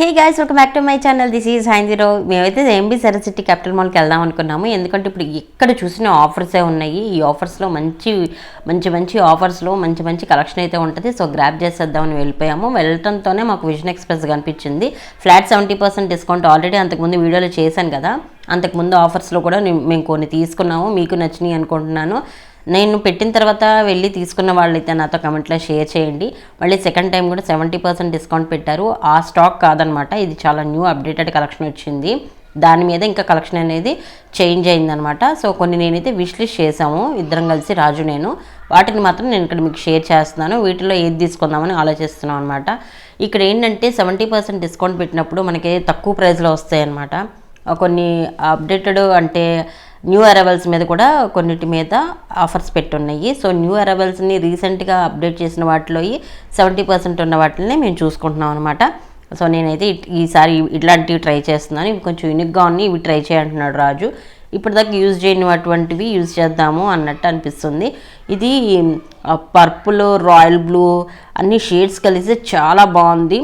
Hey guys welcome back to my channel this is హైందిరో మేమైతే ఎంబీ సరసిటీ capital మాల్కి వెళ్దాం అనుకున్నాము. ఎందుకంటే ఇప్పుడు ఎక్కడ చూసిన ఆఫర్సే ఉన్నాయి. ఈ ఆఫర్స్లో మంచి మంచి మంచి ఆఫర్స్లో మంచి మంచి కలెక్షన్ అయితే ఉంటుంది. సో గ్రాప్ చేసేద్దామని వెళ్ళిపోయాము. వెళ్ళటంతోనే మాకు విజన్ ఎక్స్ప్రెస్ కనిపించింది. Flat seventy percent discount already అంతకుముందు వీడియోలో చేశాను కదా. అంతకుముందు ఆఫర్స్లో కూడా మేము కొన్ని తీసుకున్నాము. మీకు నచ్చినాయి అనుకుంటున్నాను. నేను పెట్టిన తర్వాత వెళ్ళి తీసుకున్న వాళ్ళైతే నాతో కమెంట్లో షేర్ చేయండి. మళ్ళీ సెకండ్ టైం కూడా సెవెంటీ పర్సెంట్ డిస్కౌంట్ పెట్టారు. ఆ స్టాక్ కాదనమాట. ఇది చాలా న్యూ అప్డేటెడ్ కలెక్షన్ వచ్చింది. దాని మీద ఇంకా కలెక్షన్ అనేది చేంజ్ అయిందనమాట. సో కొన్ని నేనైతే విష్ లిస్ట్ చేసాము ఇద్దరం కలిసి రాజు నేను. వాటిని మాత్రం నేను ఇక్కడ మీకు షేర్ చేస్తున్నాను. వీటిలో ఏది తీసుకుందామని ఆలోచిస్తున్నాం అనమాట. ఇక్కడ ఏంటంటే సెవెంటీ పర్సెంట్ డిస్కౌంట్ పెట్టినప్పుడు మనకి తక్కువ ప్రైస్లో వస్తాయి అనమాట కొన్ని అప్డేటెడ్ అంటే న్యూ అరైవల్స్ మీద కూడా కొన్నిటి మీద ఆఫర్స్ పెట్టున్నాయి. సో న్యూ అరైవల్స్ని రీసెంట్గా అప్డేట్ చేసిన వాటిలో సెవెంటీ పర్సెంట్ ఉన్న వాటిని మేము చూసుకుంటున్నాం అనమాట సో నేనైతే ఈసారి ఇట్లాంటివి ట్రై చేస్తున్నాను. ఇవి కొంచెం యూనిక్గా ఉన్నాయి. ఇవి ట్రై చేయంటున్నాడు రాజు. ఇప్పటిదాకా యూజ్ చేయనివటువంటివి యూజ్ చేద్దాము అన్నట్టు అనిపిస్తుంది. ఇది పర్పుల్ రాయల్ బ్లూ అన్ని షేడ్స్ కలిసి చాలా బాగుంది.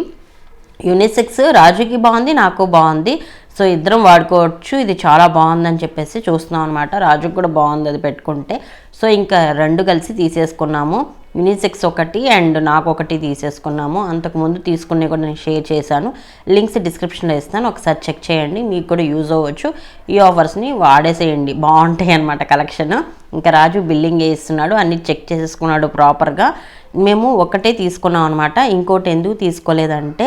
యూనిసెక్స్ రాజుకి బాగుంది నాకు బాగుంది. సో ఇద్దరం వాడుకోవచ్చు ఇది చాలా బాగుందని చెప్పేసి చూస్తున్నాం అనమాట రాజుకు కూడా బాగుంది అది పెట్టుకుంటే. సో ఇంకా రెండు కలిసి తీసేసుకున్నాము. మినీసిక్స్ ఒకటి అండ్ నాకు ఒకటి తీసేసుకున్నాము. అంతకుముందు తీసుకునే కూడా నేను షేర్ చేశాను. లింక్స్ డిస్క్రిప్షన్లో ఇస్తాను. ఒకసారి చెక్ చేయండి. మీకు కూడా యూజ్ అవ్వచ్చు. ఈ ఆఫర్స్ని వాడేసేయండి. బాగుంటాయి అనమాట కలెక్షన్. ఇంకా రాజు బిల్లింగ్ వేస్తున్నాడు అన్ని చెక్ చేసుకున్నాడు ప్రాపర్గా మేము ఒకటే తీసుకున్నాం అనమాట ఇంకోటి ఎందుకు తీసుకోలేదంటే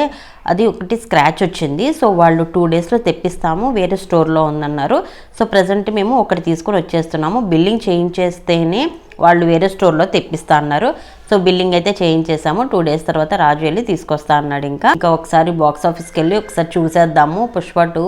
అది ఒకటి స్క్రాచ్ వచ్చింది. సో వాళ్ళు టూ డేస్లో తెప్పిస్తాము వేరే స్టోర్లో ఉందన్నారు. సో ప్రజెంట్ మేము ఒకటి తీసుకొని వచ్చేస్తున్నాము. బిల్లింగ్ చేయించేస్తేనే వాళ్ళు వేరే స్టోర్లో తెప్పిస్తా అన్నారు. సో బిల్లింగ్ అయితే చేయించేసాము. టూ డేస్ తర్వాత రాజు వెళ్ళి తీసుకొస్తా అన్నాడు ఇంకా. ఇంకా ఒకసారి బాక్స్ ఆఫీస్కి వెళ్ళి ఒకసారి చూసేద్దాము. పుష్ప టూ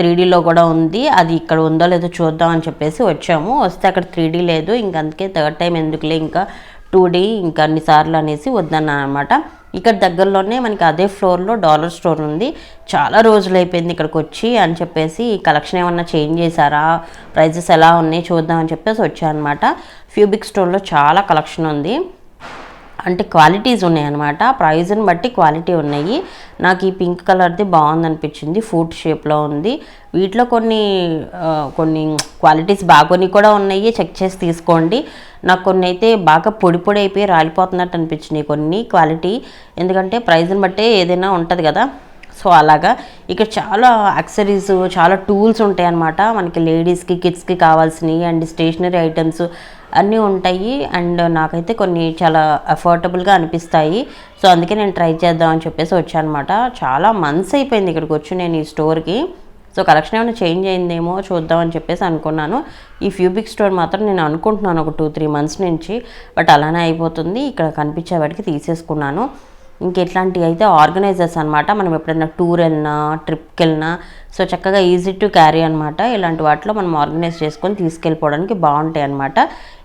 త్రీ డీలో కూడా ఉంది. అది ఇక్కడ ఉందో లేదో చూద్దాం అని చెప్పేసి వచ్చాము. వస్తే అక్కడ త్రీ డీ లేదు. ఇంక అందుకే థర్డ్ టైం ఎందుకులే ఇంకా టూ డీ ఇంకా అన్నిసార్లు అనేసి వద్దన్నాను అనమాట ఇక్కడ దగ్గరలోనే మనకి అదే ఫ్లోర్లో డాలర్ స్టోర్ ఉంది. చాలా రోజులు అయిపోయింది ఇక్కడికి వచ్చి అని చెప్పేసి కలెక్షన్ ఏమన్నా చేంజ్ చేశారా? ప్రైజెస్ ఎలా ఉన్నాయి చూద్దాం అని చెప్పేసి వచ్చానమాట ఫ్యూబిక్ స్టోర్లో చాలా కలెక్షన్ ఉంది. అంటే క్వాలిటీస్ ఉన్నాయి అనమాట ప్రైజ్ని బట్టి క్వాలిటీ ఉన్నాయి. నాకు ఈ పింక్ కలర్ది బాగుంది అనిపించింది ఫుడ్ షేప్లో ఉంది. వీటిలో కొన్ని కొన్ని క్వాలిటీస్ బాగుని కూడా ఉన్నాయి. చెక్ చేసి తీసుకోండి. నాకు కొన్ని అయితే బాగా పొడి పొడి అయిపోయి రాలిపోతున్నట్టు అనిపించినాయి కొన్ని క్వాలిటీ ఎందుకంటే ప్రైజ్ని బట్టే ఏదైనా ఉంటుంది కదా. సో అలాగా. ఇక్కడ చాలా యాక్సరీస్ చాలా టూల్స్ ఉంటాయి అన్నమాట మనకి లేడీస్కి కిడ్స్కి కావాల్సినవి. అండ్ స్టేషనరీ ఐటమ్స్ అన్నీ ఉంటాయి అండ్ నాకైతే కొన్ని చాలా అఫోర్డబుల్గా అనిపిస్తాయి. సో అందుకే నేను ట్రై చేద్దాం అని చెప్పేసి వచ్చానమాట. చాలా మంత్స్ అయిపోయింది ఇక్కడికి వచ్చి నేను ఈ స్టోర్కి సో కలెక్షన్ ఏమైనా చేంజ్ అయిందేమో చూద్దామని చెప్పేసి అనుకున్నాను. ఈ ఫ్యూబిక్ స్టోర్ మాత్రం నేను అనుకుంటున్నాను ఒక టూ త్రీ మంత్స్ నుంచి బట్ అలానే అయిపోతుంది. ఇక్కడ కనిపించే వాటికి తీసేసుకున్నాను. ఇంకెట్లాంటివి అయితే ఆర్గనైజర్స్ అనమాట మనం ఎప్పుడైనా టూర్ వెళ్ళినా ట్రిప్కి వెళ్ళినా సో చక్కగా ఈజీ టు క్యారీ అనమాట ఇలాంటి వాటిలో మనం ఆర్గనైజ్ చేసుకొని తీసుకెళ్ళిపోవడానికి బాగుంటాయి అనమాట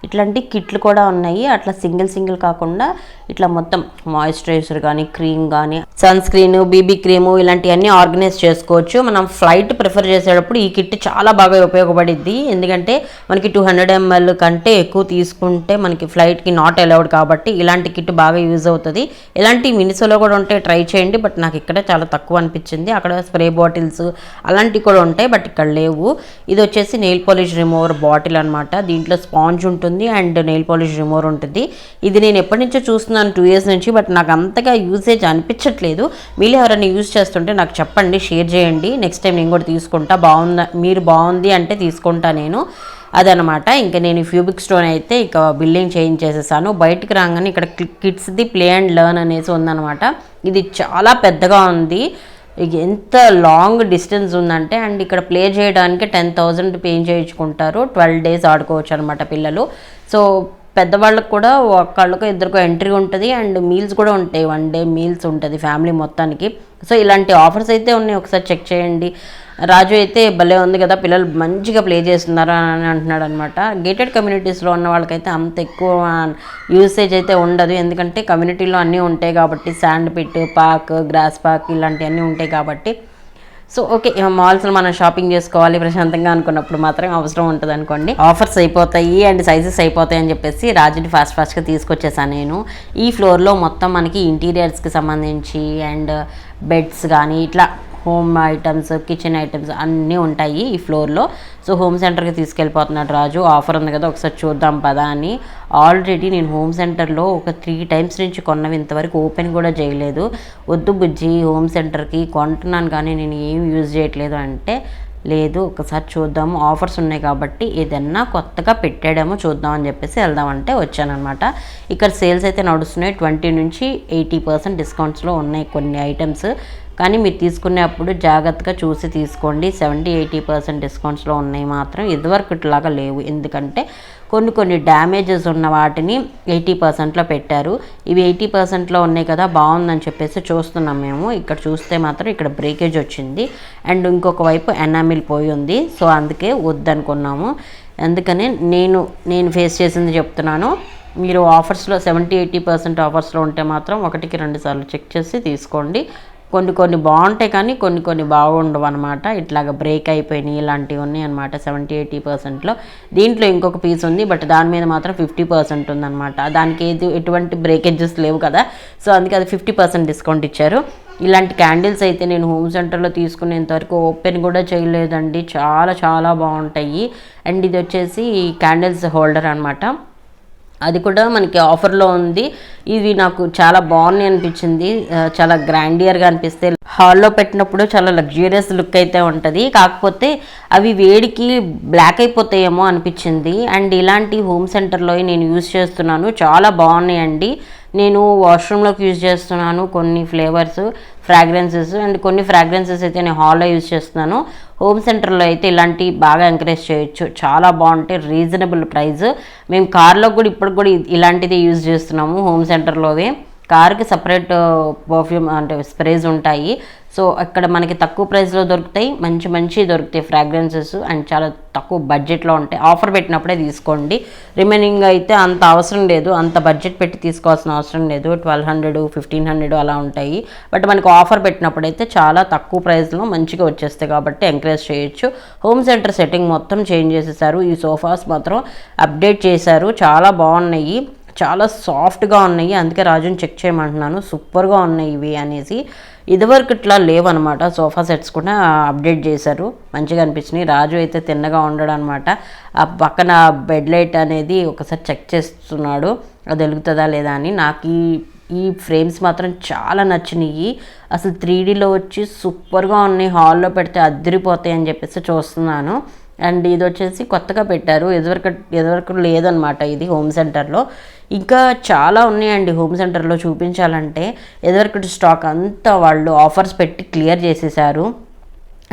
ఇట్లాంటి కిట్లు కూడా ఉన్నాయి. అట్లా సింగిల్ సింగిల్ కాకుండా ఇట్లా మొత్తం మాయిశ్చరైజర్ కానీ క్రీమ్ కానీ సన్ స్క్రీన్ బీబీ క్రీము ఇలాంటివన్నీ ఆర్గనైజ్ చేసుకోవచ్చు. మనం ఫ్లైట్ ప్రిఫర్ చేసేటప్పుడు ఈ కిట్ చాలా బాగా ఉపయోగపడిద్ది. ఎందుకంటే మనకి టూ హండ్రెడ్ ఎంఎల్ కంటే ఎక్కువ తీసుకుంటే మనకి ఫ్లైట్కి నాట్ అలౌడ్ కాబట్టి ఇలాంటి కిట్ బాగా యూజ్ అవుతుంది. ఇలాంటి మినిసోలో కూడా ఉంటే ట్రై చేయండి బట్ నాకు ఇక్కడ చాలా తక్కువ అనిపించింది. అక్కడ స్ప్రే బాటిల్స్ అలాంటివి కూడా ఉంటాయి బట్ ఇక్కడ లేవు. ఇది వచ్చేసి నెయిల్ పాలిష్ రిమూవర్ బాటిల్ అనమాట దీంట్లో స్పాంజ్ ఉంటుంది అండ్ నెయిల్ పాలిష్ రిమూవర్ ఉంటుంది. ఇది నేను ఎప్పటి నుంచో చూస్తున్నాను టూ ఇయర్స్ నుంచి బట్ నాకు అంతగా యూసేజ్ అనిపించట్లేదు. మీరు ఎవరైనా యూజ్ చేస్తుంటే నాకు చెప్పండి షేర్ చేయండి. నెక్స్ట్ టైం నేను కూడా తీసుకుంటా. బాగుందా మీరు బాగుంది అంటే తీసుకుంటా నేను. అదనమాట. ఇంకా నేను ఫ్యూబిక్ స్టోన్ అయితే ఇక బిల్డింగ్ చేంజ్ చేసేసాను. బయటికి రాగానే ఇక్కడ కిడ్స్ది ప్లే అండ్ లర్న్ అనేసి ఉందన్నమాట ఇది చాలా పెద్దగా ఉంది. ఎంత లాంగ్ డిస్టెన్స్ ఉందంటే అండ్ ఇక్కడ ప్లే చేయడానికి టెన్ థౌజండ్ పే చేయించుకుంటారు. ట్వెల్వ్ డేస్ ఆడుకోవచ్చు అనమాట పిల్లలు. సో పెద్దవాళ్ళకు కూడా ఒకళ్ళకు ఇద్దరికో ఎంట్రీ ఉంటుంది అండ్ మీల్స్ కూడా ఉంటాయి. వన్ డే మీల్స్ ఉంటుంది ఫ్యామిలీ మొత్తానికి. సో ఇలాంటి ఆఫర్స్ అయితే ఉన్నాయి. ఒకసారి చెక్ చేయండి. రాజు అయితే భలే ఉంది కదా పిల్లలు మంచిగా ప్లే చేస్తున్నారు అని అంటున్నాడు అనమాట గేటెడ్ కమ్యూనిటీస్లో ఉన్న వాళ్ళకైతే అంత ఎక్కువ యూసేజ్ అయితే ఉండదు. ఎందుకంటే కమ్యూనిటీలో అన్నీ ఉంటాయి కాబట్టి sand pit park grass park ఇలాంటివన్నీ ఉంటాయి కాబట్టి. సో ఓకే మాల్స్లో మనం షాపింగ్ చేసుకోవాలి ప్రశాంతంగా అనుకున్నప్పుడు మాత్రం అవసరం ఉంటుంది అనుకోండి. ఆఫర్స్ అయిపోతాయి అండ్ సైజెస్ అయిపోతాయి అని చెప్పేసి రాజుని ఫాస్ట్ ఫాస్ట్గా తీసుకొచ్చేసాను నేను. ఈ ఫ్లోర్లో మొత్తం మనకి ఇంటీరియర్స్కి సంబంధించి అండ్ బెడ్స్ కానీ ఇట్లా హోమ్ ఐటమ్స్ కిచెన్ ఐటమ్స్ అన్నీ ఉంటాయి ఈ ఫ్లోర్లో. సో హోమ్ సెంటర్కి తీసుకెళ్ళిపోతున్నాడు రాజు. ఆఫర్ ఉంది కదా ఒకసారి చూద్దాం పదా అని. ఆల్రెడీ నేను హోమ్ సెంటర్లో ఒక త్రీ టైమ్స్ నుంచి కొన్నవి ఇంతవరకు ఓపెన్ కూడా చేయలేదు. వద్దు బుజ్జి హోమ్ సెంటర్కి కొంటున్నాను కానీ నేను ఏం యూజ్ చేయట్లేదు అంటే లేదు ఒకసారి చూద్దాము. ఆఫర్స్ ఉన్నాయి కాబట్టి ఏదన్నా కొత్తగా పెట్టాడేమో చూద్దాం అని చెప్పేసి వెళ్దామంటే వచ్చానమాట ఇక్కడ సేల్స్ అయితే నడుస్తున్నాయి. ట్వంటీ నుంచి ఎయిటీ పర్సెంట్ డిస్కౌంట్స్లో ఉన్నాయి కొన్ని ఐటమ్స్. కానీ మీరు తీసుకునేప్పుడు జాగ్రత్తగా చూసి తీసుకోండి. సెవెంటీ ఎయిటీ పర్సెంట్ డిస్కౌంట్స్లో ఉన్నాయి మాత్రం. ఇదివరకు ఇట్లాగా లేవు. ఎందుకంటే కొన్ని కొన్ని డ్యామేజెస్ ఉన్న వాటిని ఎయిటీ పర్సెంట్లో పెట్టారు. ఇవి ఎయిటీ పర్సెంట్లో ఉన్నాయి కదా బాగుందని చెప్పేసి చూస్తున్నాం మేము. ఇక్కడ చూస్తే మాత్రం ఇక్కడ బ్రేకేజ్ వచ్చింది. అండ్ ఇంకొక వైపు ఎనామిల్ పోయి ఉంది. సో అందుకే వద్దనుకున్నాము. అందుకని నేను నేను ఫేస్ చేసింది చెప్తున్నాను. మీరు ఆఫర్స్లో సెవెంటీ ఎయిటీ పర్సెంట్ ఆఫర్స్లో ఉంటే మాత్రం ఒకటికి రెండు సార్లు చెక్ చేసి తీసుకోండి. కొన్ని కొన్ని బాగుంటాయి కానీ కొన్ని కొన్ని బాగుండవు అనమాట ఇట్లాగ బ్రేక్ అయిపోయినాయి ఇలాంటివి ఉన్నాయి అనమాట సెవెంటీ ఎయిటీ పర్సెంట్లో దీంట్లో ఇంకొక పీస్ ఉంది బట్ దాని మీద మాత్రం ఫిఫ్టీ పర్సెంట్ ఉందన్నమాట. దానికి ఏది ఎటువంటి బ్రేకేజెస్ లేవు కదా. సో అందుకే అది ఫిఫ్టీ పర్సెంట్ డిస్కౌంట్ ఇచ్చారు. ఇలాంటి క్యాండిల్స్ అయితే నేను హోమ్ సెంటర్లో తీసుకునేంత వరకు ఓపెన్ కూడా చేయలేదండి. చాలా చాలా బాగుంటాయి. అండ్ ఇది వచ్చేసి క్యాండిల్స్ హోల్డర్ అనమాట అది కూడా మనకి ఆఫర్లో ఉంది. ఇది నాకు చాలా బాగున్నాయి అనిపించింది. చాలా గ్రాండియర్గా అనిపిస్తే హాల్లో పెట్టినప్పుడు చాలా లగ్జూరియస్ లుక్ అయితే ఉంటుంది. కాకపోతే అవి వేడికి బ్లాక్ అయిపోతాయేమో అనిపించింది. అండ్ ఇలాంటి హోమ్ సెంటర్లో నేను యూజ్ చేస్తున్నాను. చాలా బాగున్నాయండి. నేను వాష్రూమ్లోకి యూజ్ చేస్తున్నాను కొన్ని ఫ్లేవర్స్ ఫ్రాగ్రెన్సెస్ అండ్ కొన్ని ఫ్రాగ్రెన్సెస్ అయితే నేను హాల్లో యూజ్ చేస్తున్నాను. హోమ్ సెంటర్లో అయితే ఇలాంటివి బాగా ఎంకరేజ్ చేయొచ్చు. చాలా బాగుంటాయి రీజనబుల్ ప్రైస్ మేము కార్లో కూడా ఇప్పుడు కూడా ఇలాంటిది యూజ్ చేస్తున్నాము హోమ్ సెంటర్లోవే కార్కి సపరేట్ పర్ఫ్యూమ్ అంటే స్ప్రేస్ ఉంటాయి. సో అక్కడ మనకి తక్కువ ప్రైస్లో దొరుకుతాయి మంచి మంచి దొరుకుతాయి ఫ్రాగ్రెన్సెస్ అండ్ చాలా తక్కువ బడ్జెట్లో ఉంటాయి. ఆఫర్ పెట్టినప్పుడే తీసుకోండి. రిమైనింగ్ అయితే అంత అవసరం లేదు. అంత బడ్జెట్ పెట్టి తీసుకోవాల్సిన అవసరం లేదు. ట్వెల్వ్ హండ్రెడ్ ఫిఫ్టీన్ హండ్రెడ్ అలా ఉంటాయి. బట్ మనకు ఆఫర్ పెట్టినప్పుడు అయితే చాలా తక్కువ ప్రైస్లో మంచిగా వచ్చేస్తాయి కాబట్టి ఎంకరేజ్ చేయొచ్చు. హోమ్ సెంటర్ సెట్టింగ్ మొత్తం చేంజ్ చేసేసారు. ఈ సోఫాస్ మాత్రం అప్డేట్ చేశారు. చాలా బాగున్నాయి. చాలా సాఫ్ట్గా ఉన్నాయి. అందుకే రాజుని చెక్ చేయమంటున్నాను. సూపర్గా ఉన్నాయి ఇవి అనేసి. ఇదివరకు ఇట్లా లేవనమాట సోఫా సెట్స్ కూడా అప్డేట్ చేశారు. మంచిగా అనిపించినాయి. రాజు అయితే తిన్నగా ఉండడం అనమాట ఆ పక్కన బెడ్ లైట్ అనేది ఒకసారి చెక్ చేస్తున్నాడు. అది వెలుగుతుందా లేదా అని. నాకు ఈ ఈ ఫ్రేమ్స్ మాత్రం చాలా నచ్చినాయి. అసలు త్రీడీలో వచ్చి సూపర్గా ఉన్నాయి. హాల్లో పెడితే అద్దరిపోతాయి అని చెప్పేసి చూస్తున్నాను. అండ్ ఇది వచ్చేసి కొత్తగా పెట్టారు. ఎదువరకు ఎదువరకు లేదనమాట ఇది హోమ్ సెంటర్లో. ఇంకా చాలా ఉన్నాయండి హోమ్ సెంటర్లో చూపించాలంటే. ఎదువరకు స్టాక్ అంతా వాళ్ళు ఆఫర్స్ పెట్టి క్లియర్ చేసేసారు.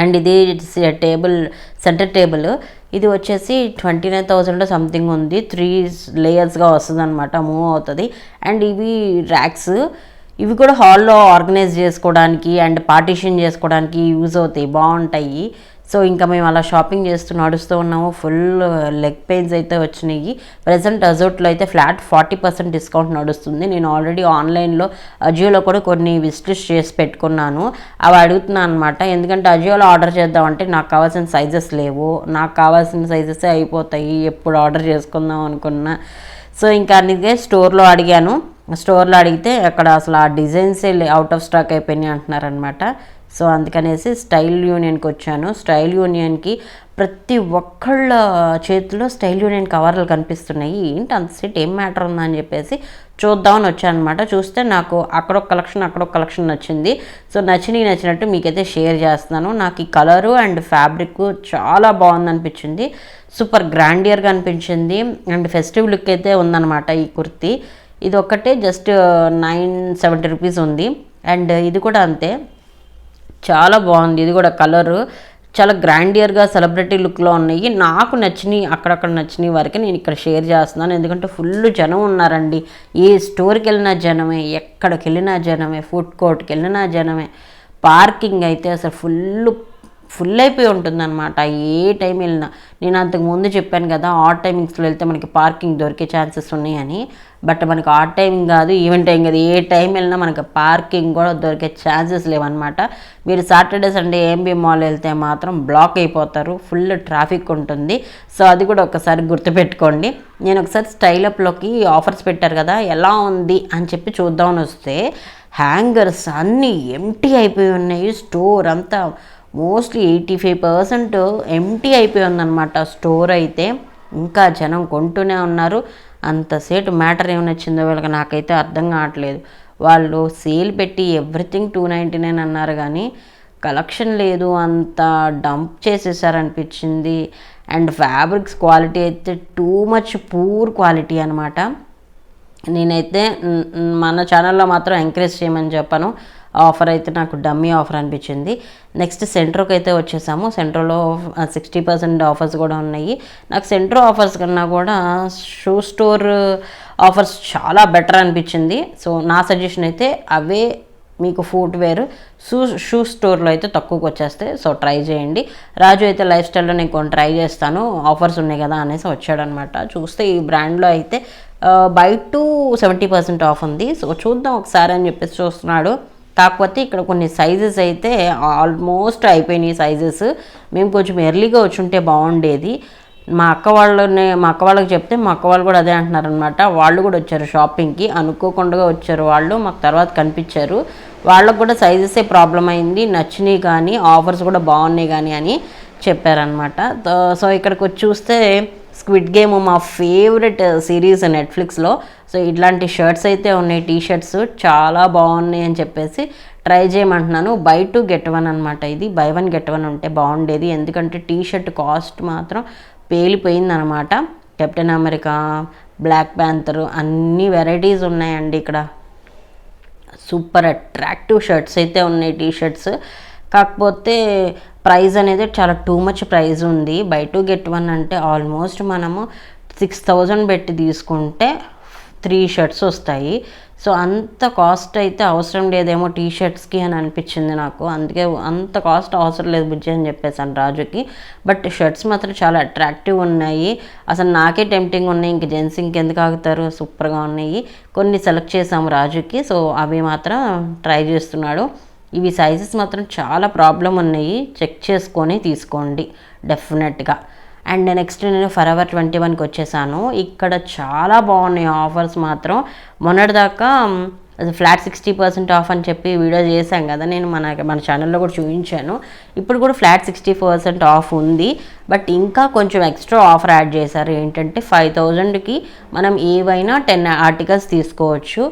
అండ్ ఇది టేబుల్ సెంటర్ టేబుల్. ఇది వచ్చేసి ట్వంటీ నైన్ థౌజండ్ సంథింగ్ ఉంది. త్రీ లేయర్స్గా వస్తుంది అనమాట మూవ్ అవుతుంది. అండ్ ఇవి ర్యాక్స్ ఇవి కూడా హాల్లో ఆర్గనైజ్ చేసుకోవడానికి అండ్ పార్టీషన్ చేసుకోవడానికి యూజ్ అవుతాయి బాగుంటాయి. సో ఇంకా మేము అలా షాపింగ్ చేస్తూ నడుస్తూ ఉన్నాము. ఫుల్ లెగ్ పెయిన్స్ అయితే వచ్చినాయి. ప్రజెంట్ అజోట్లో అయితే ఫ్లాట్ ఫార్టీ పర్సెంట్ డిస్కౌంట్ నడుస్తుంది. నేను ఆల్రెడీ ఆన్లైన్లో అజియోలో కూడా కొన్ని విజిట్ చేసి పెట్టుకున్నాను. అవి అడుగుతున్నాను అనమాట ఎందుకంటే అజియోలో ఆర్డర్ చేద్దామంటే నాకు కావాల్సిన సైజెస్ లేవు. నాకు కావాల్సిన సైజెస్ అయిపోతాయి. ఎప్పుడు ఆర్డర్ చేసుకుందాం అనుకున్నా. సో ఇంకా అందుకే స్టోర్లో అడిగాను. స్టోర్లో అడిగితే అక్కడ అసలు ఆ డిజైన్సే అవుట్ ఆఫ్ స్టాక్ అయిపోయినాయి అంటున్నారనమాట సో అందుకనేసి స్టైల్ యూనియన్కి వచ్చాను. స్టైల్ యూనియన్కి ప్రతి ఒక్కళ్ళ చేతిలో స్టైల్ యూనియన్ కవర్లు కనిపిస్తున్నాయి. ఏంటి అంత సెట్ ఏం మ్యాటర్ ఉందని చెప్పేసి చూద్దామని వచ్చాను అనమాట చూస్తే నాకు అక్కడొక కలెక్షన్ అక్కడొక కలెక్షన్ నచ్చింది. సో నచ్చినవి నచ్చినట్టు మీకైతే షేర్ చేస్తున్నాను. నాకు ఈ కలరు అండ్ ఫ్యాబ్రిక్ చాలా బాగుంది అనిపించింది. సూపర్ గ్రాండియర్గా అనిపించింది. అండ్ ఫెస్టివ్ లుక్ అయితే ఉందన్నమాట ఈ కుర్తీ. ఇది ఒక్కటే జస్ట్ నైన్ సెవెంటీ రూపీస్ ఉంది. అండ్ ఇది కూడా అంతే. చాలా బాగుంది. ఇది కూడా కలరు చాలా గ్రాండియర్గా సెలబ్రిటీ లుక్లో ఉన్నాయి. నాకు నచ్చినాయి అక్కడక్కడ నచ్చినాయి వరకు నేను ఇక్కడ షేర్ చేస్తున్నాను. ఎందుకంటే ఫుల్ జనం ఉన్నారండి. ఏ స్టోర్కి వెళ్ళినా జనమే ఎక్కడికి వెళ్ళినా జనమే ఫుడ్ కోర్ట్కి వెళ్ళినా జనమే. పార్కింగ్ అయితే అసలు ఫుల్ ఫుల్ అయిపోయి ఉంటుందన్నమాట. ఏ టైం వెళ్ళినా. నేను అంతకు ముందు చెప్పాను కదా ఆ టైమింగ్స్లో వెళ్తే మనకి పార్కింగ్ దొరికే ఛాన్సెస్ ఉన్నాయని. బట్ మనకు ఆ టైం కాదు ఈవెంట్ టైం కాదు ఏ టైం వెళ్ళినా మనకు పార్కింగ్ కూడా దొరికే ఛాన్సెస్ లేవన్నమాట. మీరు సాటర్డే సండే ఏంబీ మాల్ వెళ్తే మాత్రం బ్లాక్ అయిపోతారు ఫుల్ ట్రాఫిక్ ఉంటుంది. సో అది కూడా ఒకసారి గుర్తుపెట్టుకోండి. నేను ఒకసారి స్టైల్ అప్లోకి ఆఫర్స్ పెట్టారు కదా ఎలా ఉంది అని చెప్పి చూద్దామని వస్తే హ్యాంగర్స్ అన్నీ ఎంటీ అయిపోయి ఉన్నాయి. స్టోర్ అంతా mostly eighty five percent empty అయిపోయి ఉందన్నమాట. స్టోర్ అయితే ఇంకా జనం కొంటూనే ఉన్నారు. అంతసేటు మ్యాటర్ ఏమి నచ్చిందో వీళ్ళకి నాకైతే అర్థం కావట్లేదు. వాళ్ళు సేల్ పెట్టి ఎవ్రీథింగ్ టూ నైంటీ నైన్ అన్నారు కానీ కలెక్షన్ లేదు అంత డంప్ చేసేసారనిపించింది. అండ్ ఫ్యాబ్రిక్స్ క్వాలిటీ అయితే టూ మచ్ పూర్ క్వాలిటీ అనమాట నేనైతే మన ఛానల్లో మాత్రం ఎంకరేజ్ చేయమని చెప్పాను. ఆఫర్ అయితే నాకు డమ్మీ ఆఫర్ అనిపించింది. నెక్స్ట్ సెంట్రోకి అయితే వచ్చేసాము. సెంట్రోలో సిక్స్టీ పర్సెంట్ ఆఫర్స్ కూడా ఉన్నాయి. నాకు సెంట్రో ఆఫర్స్ కన్నా కూడా షూ స్టోర్ ఆఫర్స్ చాలా బెటర్ అనిపించింది. సో నా సజెషన్ అయితే అవే మీకు ఫుట్వేర్ షూ షూ స్టోర్లో అయితే తక్కువకి వచ్చేస్తాయి సో ట్రై చేయండి. రాజు అయితే లైఫ్ స్టైల్లో నేను కొన్ని ట్రై చేస్తాను. ఆఫర్స్ ఉన్నాయి కదా అనేసి వచ్చాడనమాట. చూస్తే ఈ బ్రాండ్లో అయితే buy two seventy percent off ఉంది. సో చూద్దాం ఒకసారి అని చెప్పేసి చూస్తున్నాడు. కాకపోతే ఇక్కడ కొన్ని సైజెస్ అయితే ఆల్మోస్ట్ అయిపోయినాయి సైజెస్ మేము కొంచెం ఎర్లీగా వచ్చి ఉంటే బాగుండేది. మా అక్క వాళ్ళని మా అక్క వాళ్ళకి చెప్తే మా అక్క వాళ్ళు కూడా అదే అంటున్నారు అనమాట వాళ్ళు కూడా వచ్చారు షాపింగ్కి అనుకోకుండా వచ్చారు వాళ్ళు. మాకు తర్వాత కనిపించారు. వాళ్ళకు కూడా సైజెసే ప్రాబ్లం అయింది. నచ్చినాయి కానీ ఆఫర్స్ కూడా బాగున్నాయి కానీ అని చెప్పారనమాట సో ఇక్కడికి వచ్చి చూస్తే స్క్విడ్ గేమ్ మా ఫేవరెట్ సిరీస్ నెట్ఫ్లిక్స్లో సో ఇట్లాంటి షర్ట్స్ అయితే ఉన్నాయి టీ షర్ట్స్ చాలా బాగున్నాయి అని చెప్పేసి ట్రై చేయమంటున్నాను. బై టు గెట్ వన్ అనమాట ఇది. బై వన్ గెట్ వన్ ఉంటే బాగుండేది. ఎందుకంటే టీ షర్ట్ కాస్ట్ మాత్రం పేలిపోయిందనమాట కెప్టెన్ అమెరికా బ్లాక్ ప్యాంతర్ అన్ని వెరైటీస్ ఉన్నాయండి ఇక్కడ. సూపర్ అట్రాక్టివ్ షర్ట్స్ అయితే ఉన్నాయి టీ షర్ట్స్ కాకపోతే ప్రైస్ అనేది చాలా టూ మచ్ ప్రైస్ ఉంది. బై టూ గెట్ వన్ అంటే ఆల్మోస్ట్ మనము సిక్స్ థౌజండ్ పెట్టి తీసుకుంటే త్రీ షర్ట్స్ వస్తాయి. సో అంత కాస్ట్ అయితే అవసరం లేదేమో టీ షర్ట్స్కి అని అనిపించింది నాకు. అందుకే అంత కాస్ట్ అవసరం లేదు బుజ్జి అని చెప్పేసాను రాజుకి. బట్ షర్ట్స్ మాత్రం చాలా అట్రాక్టివ్ ఉన్నాయి. అసలు నాకే టెంప్టింగ్ ఉన్నాయి. ఇంక జెంట్స్ ఇంకెందుకు ఆగుతారు? సూపర్గా ఉన్నాయి. కొన్ని సెలెక్ట్ చేసాము రాజుకి. సో అవి మాత్రం ట్రై చేస్తున్నాడు. ఇవి సైజెస్ మాత్రం చాలా ప్రాబ్లం ఉన్నాయి. చెక్ చేసుకొని తీసుకోండి. డెఫినెట్గా అండ్ నెక్స్ట్ నేను ఫర్ అవర్ ట్వంటీ వన్కి వచ్చేసాను. ఇక్కడ చాలా బాగున్నాయి ఆఫర్స్ మాత్రం. మొన్నటిదాకా అది ఫ్లాట్ సిక్స్టీ పర్సెంట్ ఆఫ్ అని చెప్పి వీడియో చేశాం కదా. నేను మన మన ఛానల్లో కూడా చూపించాను. ఇప్పుడు కూడా ఫ్లాట్ సిక్స్టీ పర్సెంట్ ఆఫ్ ఉంది. బట్ ఇంకా కొంచెం ఎక్స్ట్రా ఆఫర్ యాడ్ చేశారు. ఏంటంటే ఫైవ్ థౌజండ్కి మనం ఏవైనా టెన్ ఆర్టికల్స్ తీసుకోవచ్చు.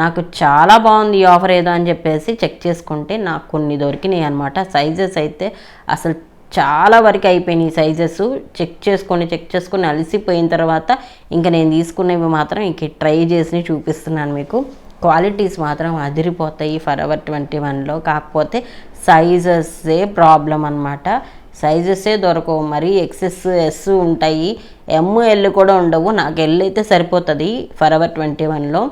నాకు చాలా బాగుంది ఈ ఆఫర్ ఏదో అని చెప్పేసి చెక్ చేసుకుంటే నాకు కొన్ని దొరికినాయి అనమాట సైజెస్ అయితే అసలు చాలా వరకు అయిపోయినాయి సైజెస్. చెక్ చేసుకొని చెక్ చేసుకొని అలసిపోయిన తర్వాత ఇంకా నేను తీసుకునేవి మాత్రం ఇంక ట్రై చేసి చూపిస్తున్నాను మీకు. క్వాలిటీస్ మాత్రం అదిరిపోతాయి ఫర్ అవర్ ట్వంటీ వన్లో. కాకపోతే సైజెస్సే ప్రాబ్లం అనమాట సైజెస్సే దొరకవు. మరి ఎక్సెస్ ఎస్ ఉంటాయి. ఎమ్ ఎల్ కూడా ఉండవు. నాకు ఎల్ అయితే సరిపోతుంది ఫర్ అవర్ ట్వంటీ వన్లో.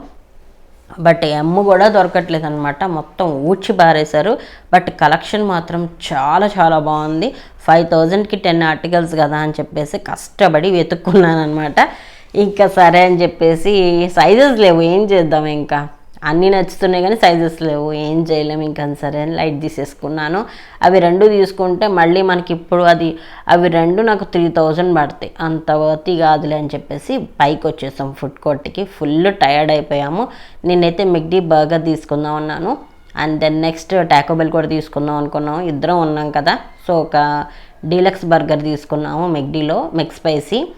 బట్ ఎమ్ము కూడా దొరకట్లేదు అనమాట మొత్తం ఊడ్చి పారేశారు. బట్ కలెక్షన్ మాత్రం చాలా చాలా బాగుంది. ఫైవ్ థౌజండ్కి టెన్ ఆర్టికల్స్ కదా అని చెప్పేసి కష్టపడి వెతుక్కున్నాను అనమాట ఇంకా సరే అని చెప్పేసి సైజెస్ లేవు. ఏం చేద్దాం ఇంకా? అన్నీ నచ్చుతున్నాయి కానీ సైజెస్ లేవు. ఏం చేయలేము ఇంకా సరే అని లైట్ తీసేసుకున్నాను. అవి రెండు తీసుకుంటే మళ్ళీ మనకి ఇప్పుడు అది అవి రెండు నాకు త్రీ థౌజండ్ పడతాయి. అంత వర్తి కాదులే అని చెప్పేసి పైకి వచ్చేసాం ఫుడ్ కోర్ట్కి ఫుల్ టయర్డ్ అయిపోయాము. నేనైతే మిగ్డీ బర్గర్ తీసుకుందాం అన్నాను. అండ్ దెన్ నెక్స్ట్ టాకోబెల్ కూడా తీసుకుందాం అనుకున్నాం ఇద్దరం ఉన్నాం కదా. సో ఒక డీలక్స్ బర్గర్ తీసుకున్నాము మెగ్డీలో మెక్ స్పైసీ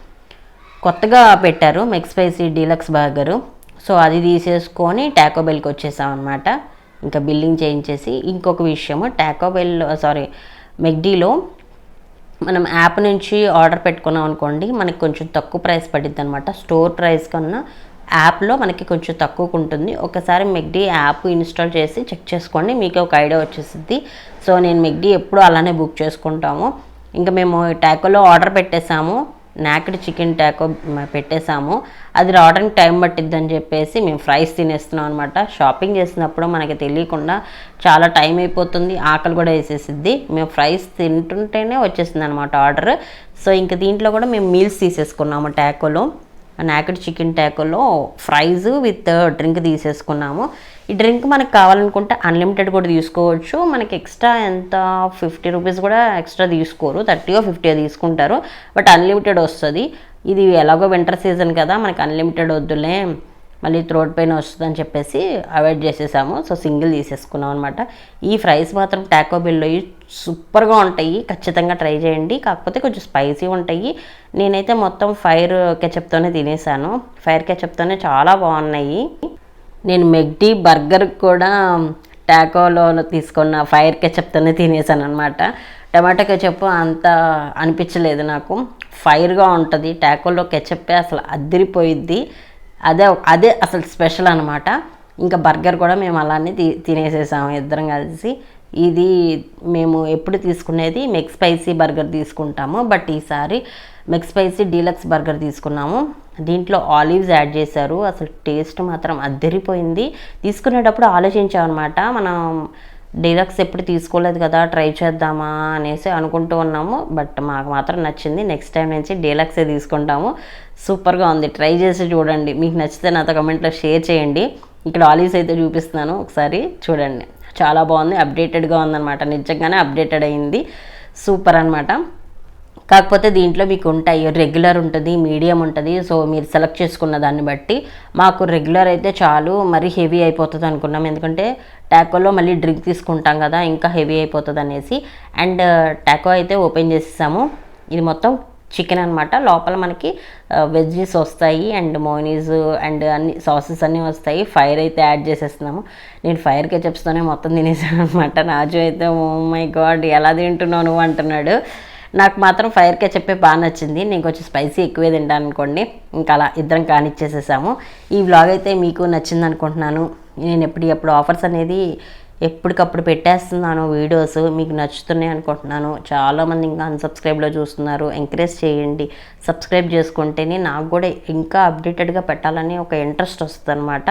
కొత్తగా పెట్టారు McSpicy deluxe burger so అది తీసేసుకొని టాకోబెల్కి వచ్చేసాం అనమాట ఇంకా బిల్లింగ్ చేయించేసి ఇంకొక విషయము టాకోబెల్ సారీ మెగ్డీలో మనం యాప్ నుంచి ఆర్డర్ పెట్టుకున్నాం అనుకోండి మనకి కొంచెం తక్కువ ప్రైస్ పడుద్ది అనమాట స్టోర్ ప్రైస్ కన్నా యాప్లో మనకి కొంచెం తక్కువకు ఉంటుంది. ఒకసారి మెగ్డీ యాప్ ఇన్స్టాల్ చేసి చెక్ చేసుకోండి మీకు ఒక ఐడియా వచ్చేసిద్ది. సో నేను మెగ్డీ ఎప్పుడు అలానే బుక్ చేసుకుంటాము. ఇంకా మేము టాకోలో ఆర్డర్ పెట్టేసాము. నాకెడ్ చికెన్ టాకో పెట్టేసాము అది రావడానికి టైం పట్టిద్దని చెప్పేసి మేము ఫ్రైస్ తినేస్తున్నాం అనమాట షాపింగ్ చేసినప్పుడు మనకి తెలియకుండా చాలా టైం అయిపోతుంది ఆకలి కూడా వేసేసిద్ది. మేము ఫ్రైస్ తింటుంటేనే వచ్చేసింది అనమాట ఆర్డర్. సో ఇంక దీంట్లో కూడా మేము మీల్స్ తీసేసుకున్నాము టాకోలో నాకెడ్ చికెన్ ట్యాకోలో ఫ్రైస్ విత్ డ్రింక్ తీసేసుకున్నాము. ఈ డ్రింక్ మనకు కావాలనుకుంటే అన్లిమిటెడ్ కూడా తీసుకోవచ్చు. మనకి ఎక్స్ట్రా ఎంత? ఫిఫ్టీ రూపీస్ కూడా ఎక్స్ట్రా తీసుకోరు. థర్టీయో ఫిఫ్టీయో తీసుకుంటారు. బట్ అన్లిమిటెడ్ వస్తుంది. ఇది ఎలాగో వింటర్ సీజన్ కదా మనకి అన్లిమిటెడ్ వద్దులే. మళ్ళీ త్రోట్ పెయిన్ వస్తుందని చెప్పేసి అవాయిడ్ చేసేసాము. సో సింగిల్ తీసేసుకున్నాం అనమాట ఈ ఫ్రైస్ మాత్రం టాకో బిల్లో సూపర్గా ఉంటాయి. ఖచ్చితంగా ట్రై చేయండి. కాకపోతే కొంచెం స్పైసీ ఉంటాయి. నేనైతే మొత్తం ఫైర్ కెచప్తోనే తినేసాను. ఫైర్ కెచప్తోనే చాలా బాగున్నాయి. నేను మెగ్డీ బర్గర్ కూడా టాకోలో తీసుకున్న ఫైర్ కెచప్తోనే తినేసాను అనమాట టమాటో కెచప్ అంత అనిపించలేదు నాకు. ఫైర్గా ఉంటుంది. టాకోలో కెచప్పే అసలు అద్దరిపోయిద్ది అదే అదే అసలు స్పెషల్ అనమాట ఇంకా బర్గర్ కూడా మేము అలానే తి తినేసేసాము ఇద్దరం కలిసి. ఇది మేము ఎప్పుడు తీసుకునేది? మెక్ స్పైసీ బర్గర్ తీసుకుంటాము. బట్ ఈసారి మెక్ స్పైసీ డీలక్స్ బర్గర్ తీసుకున్నాము. దీంట్లో ఆలివ్స్ యాడ్ చేశారు. అసలు టేస్ట్ మాత్రం అద్దరిపోయింది. తీసుకునేటప్పుడు ఆలోచించామన్నమాట. మనం డీలక్స్ ఎప్పుడు తీసుకోలేదు కదా ట్రై చేద్దామా అనేసి అనుకుంటూ ఉన్నాము. బట్ మాకు మాత్రం నచ్చింది. నెక్స్ట్ టైం నుంచి డీలక్సే తీసుకుంటాము. సూపర్గా ఉంది. ట్రై చేసి చూడండి. మీకు నచ్చితే నాతో కమెంట్లో షేర్ చేయండి. ఇక్కడ ఆలివ్స్ అయితే చూపిస్తున్నాను ఒకసారి. చూడండి. చాలా బాగుంది. అప్డేటెడ్గా ఉందన్నమాట. నిజంగానే అప్డేటెడ్ అయింది. సూపర్ అనమాట కాకపోతే దీంట్లో మీకు ఉంటాయి. రెగ్యులర్ ఉంటుంది మీడియం ఉంటుంది. సో మీరు సెలెక్ట్ చేసుకున్న దాన్ని బట్టి మాకు రెగ్యులర్ అయితే చాలు. మరి హెవీ అయిపోతుంది అనుకున్నాం. ఎందుకంటే ట్యాకోలో మళ్ళీ డ్రింక్ తీసుకుంటాం కదా ఇంకా హెవీ అయిపోతుంది అనేసి. అండ్ టాకో uh, అయితే ఓపెన్ చేసేసాము. ఇది మొత్తం చికెన్ అనమాట లోపల మనకి uh, వెజ్జీస్ వస్తాయి అండ్ మోనీస్ అండ్ అన్ని సాసెస్ అన్నీ వస్తాయి. ఫైర్ అయితే యాడ్ చేసేస్తున్నాము. నేను ఫైర్ కెచప్స్తోనే మొత్తం తినేసాను అనమాట నాజు అయితే ఓ మై గాడ్ ఎలా తింటున్నావు నువ్వు? అంటున్నాడు. నాకు మాత్రం ఫైర్ చెప్పే బాగా నచ్చింది. నేను కొంచెం స్పైసీ ఎక్కువే తింటాను అనుకోండి. ఇంకా అలా ఇద్దరం కానిచ్చేసేసాము. ఈ వ్లాగ్ అయితే మీకు నచ్చింది అనుకుంటున్నాను. నేను ఎప్పుడు ఎప్పుడు ఆఫర్స్ అనేది ఎప్పటికప్పుడు పెట్టేస్తున్నాను వీడియోస్ మీకు నచ్చుతున్నాయి అనుకుంటున్నాను. చాలామంది ఇంకా అన్సబ్స్క్రైబ్లో చూస్తున్నారు. ఎంకరేజ్ చేయండి. సబ్స్క్రైబ్ చేసుకుంటేనే నాకు కూడా ఇంకా అప్డేటెడ్గా పెట్టాలని ఒక ఇంట్రెస్ట్ వస్తుంది అనమాట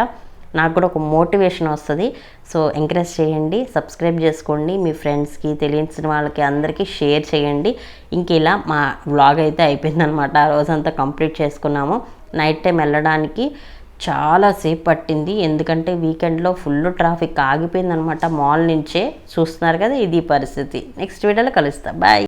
నాకు కూడా ఒక మోటివేషన్ వస్తుంది. సో ఎంకరేజ్ చేయండి సబ్స్క్రైబ్ చేసుకోండి మీ ఫ్రెండ్స్కి తెలియని వాళ్ళకి అందరికీ షేర్ చేయండి. ఇంక ఇలా మా వ్లాగ్ అయితే అయిపోయిందనమాట ఆ రోజంతా కంప్లీట్ చేసుకున్నాము. నైట్ టైం వెళ్ళడానికి చాలాసేపు పట్టింది. ఎందుకంటే వీకెండ్లో ఫుల్ ట్రాఫిక్ ఆగిపోయిందనమాట మాల్ నుంచే చూస్తున్నారు కదా ఇది పరిస్థితి. నెక్స్ట్ వీడియోలో కలుస్తా. బాయ్.